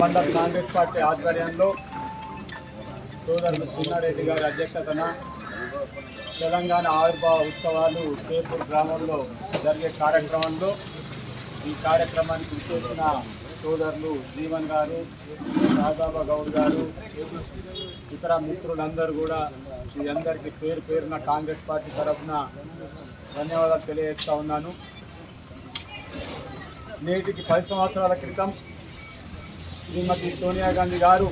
మండల కాంగ్రెస్ పార్టీ ఆధ్వర్యంలో సోదరులు చిన్నారెడ్డి గారి అధ్యక్షతన తెలంగాణ ఆవిర్భావ ఉత్సవాలు చేపూర్ గ్రామంలో జరిగే కార్యక్రమంలో ఈ కార్యక్రమానికి విచ్చేసిన సోదరులు జీవన్ గారు రాజాబా గౌడ్ గారు ఇతర మిత్రులందరూ కూడా మీ అందరికీ పేరు పేరున కాంగ్రెస్ పార్టీ తరఫున ధన్యవాదాలు తెలియజేస్తా ఉన్నాను. నేటికి పది సంవత్సరాల క్రితం శ్రీమతి సోనియా గాంధీ గారు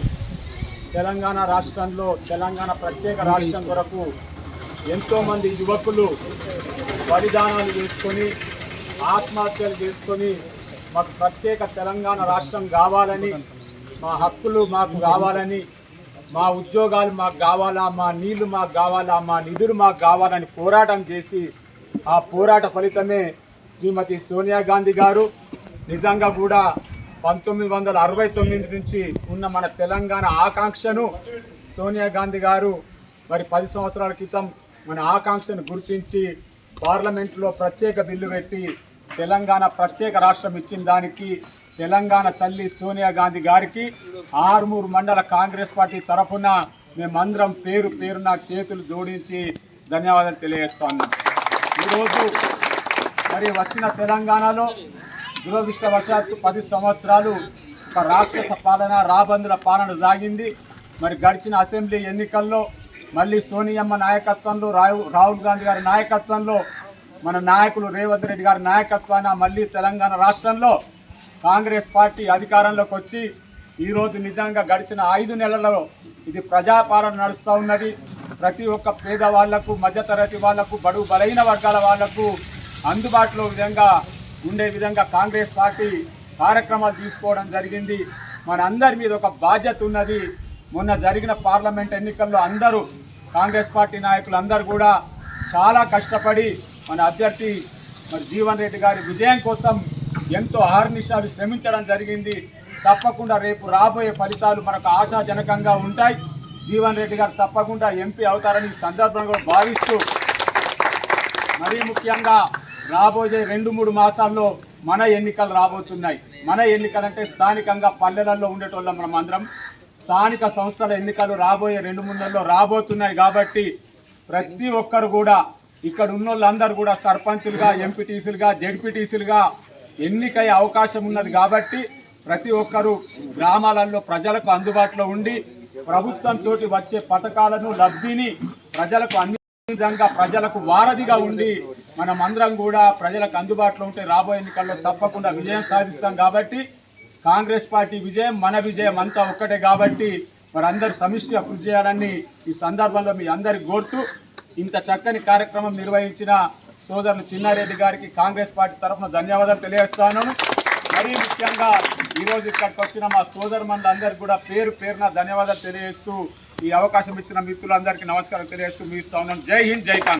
తెలంగాణ రాష్ట్రంలో తెలంగాణ ప్రత్యేక రాష్ట్రం కొరకు ఎంతోమంది యువకులు బలిదానాలు చేసుకొని ఆత్మహత్యలు చేసుకొని మాకు ప్రత్యేక తెలంగాణ రాష్ట్రం కావాలని మా హక్కులు మాకు కావాలని మా ఉద్యోగాలు మాకు కావాలా మా నీళ్ళు మాకు కావాలా మా నిధులు మాకు కావాలని పోరాటం చేసి ఆ పోరాట ఫలితమే శ్రీమతి సోనియా గాంధీ గారు. నిజంగా కూడా పంతొమ్మిది వందల అరవై తొమ్మిది నుంచి ఉన్న మన తెలంగాణ ఆకాంక్షను సోనియా గాంధీ గారు మరి పది సంవత్సరాల క్రితం మన ఆకాంక్షను గుర్తించి పార్లమెంట్లో ప్రత్యేక బిల్లు పెట్టి తెలంగాణ ప్రత్యేక రాష్ట్రం ఇచ్చిన దానికి తెలంగాణ తల్లి సోనియా గాంధీ గారికి ఆర్మూరు మండల కాంగ్రెస్ పార్టీ తరఫున మేమందరం పేరు పేరున చేతులు జోడించి ధన్యవాదాలు తెలియజేస్తాను ఈరోజు మరి వచ్చిన తెలంగాణలో దురదృష్టవశాత్తు పది సంవత్సరాలు ఒక రాక్షస పాలన రాబందుల పాలన సాగింది. మరి గడిచిన అసెంబ్లీ ఎన్నికల్లో మళ్ళీ సోనియమ్మ నాయకత్వంలో రాహుల్ గాంధీ గారి నాయకత్వంలో మన నాయకులు రేవంత్ రెడ్డి గారి నాయకత్వాన మళ్ళీ తెలంగాణ రాష్ట్రంలో కాంగ్రెస్ పార్టీ అధికారంలోకి వచ్చి ఈరోజు నిజంగా గడిచిన ఐదు నెలల్లో ఇది ప్రజాపాలన నడుస్తూ ఉన్నది. ప్రతి ఒక్క పేదవాళ్ళకు మధ్యతరగతి వాళ్ళకు బడుగు బలైన వర్గాల వాళ్ళకు అందుబాటులో విధంగా ఉండే విధంగా కాంగ్రెస్ పార్టీ కార్యక్రమాలు తీసుకోవడం జరిగింది. మన అందరి మీద ఒక బాధ్యత ఉన్నది. మొన్న జరిగిన పార్లమెంట్ ఎన్నికల్లో అందరూ కాంగ్రెస్ పార్టీ నాయకులు అందరూ కూడా చాలా కష్టపడి మన అభ్యర్థి మరి జీవన్ రెడ్డి గారి విజయం కోసం ఎంతో ఆహర్నిశాలు శ్రమించడం జరిగింది. తప్పకుండా రేపు రాబోయే ఫలితాలు మనకు ఆశాజనకంగా ఉంటాయి. జీవన్ రెడ్డి గారు తప్పకుండా ఎంపీ అవుతారని ఈ సందర్భంగా భావిస్తూ మరీ ముఖ్యంగా రాబోయే రెండు మూడు మాసాల్లో మన ఎన్నికలు రాబోతున్నాయి. మన ఎన్నికలంటే స్థానికంగా పల్లెలలో ఉండేటోళ్ళం మనం అందరం స్థానిక సంస్థల ఎన్నికలు రాబోయే రెండు మూడు నెలల్లో రాబోతున్నాయి కాబట్టి ప్రతి ఒక్కరు కూడా ఇక్కడ ఉన్న వాళ్ళందరూ కూడా సర్పంచులుగా ఎంపీటీసీలుగా జెడ్పీటీసీలుగా ఎన్నికయ్యే అవకాశం ఉన్నది కాబట్టి ప్రతి ఒక్కరూ గ్రామాలలో ప్రజలకు అందుబాటులో ఉండి ప్రభుత్వంతో వచ్చే పథకాలను లబ్ధిని ప్రజలకు అంది విధంగా ప్రజలకు వారధిగా ఉండి మనం అందరం కూడా ప్రజలకు అందుబాటులో ఉంటే రాబోయే ఎన్నికల్లో తప్పకుండా విజయం సాధిస్తాం కాబట్టి కాంగ్రెస్ పార్టీ విజయం మన విజయం అంతా ఒక్కటే కాబట్టి మరి అందరూ సమిష్టిగా కృషి చేయాలని ఈ సందర్భంలో మీ అందరికి కోరుతూ ఇంత చక్కని కార్యక్రమం నిర్వహించిన సోదరులు చిన్నారెడ్డి గారికి కాంగ్రెస్ పార్టీ తరఫున ధన్యవాదాలు తెలియజేస్తాను మరీ ముఖ్యంగా ఈరోజు ఇక్కడికి వచ్చిన మా సోదరు అందరికీ కూడా పేరు పేరున ధన్యవాదాలు తెలియజేస్తూ ఈ అవకాశం ఇచ్చిన మిత్రులందరికీ నమస్కారం తెలియజేస్తూ మీ ఇస్తా ఉన్నాను జై హింద్ జై కాంగ్రెస్.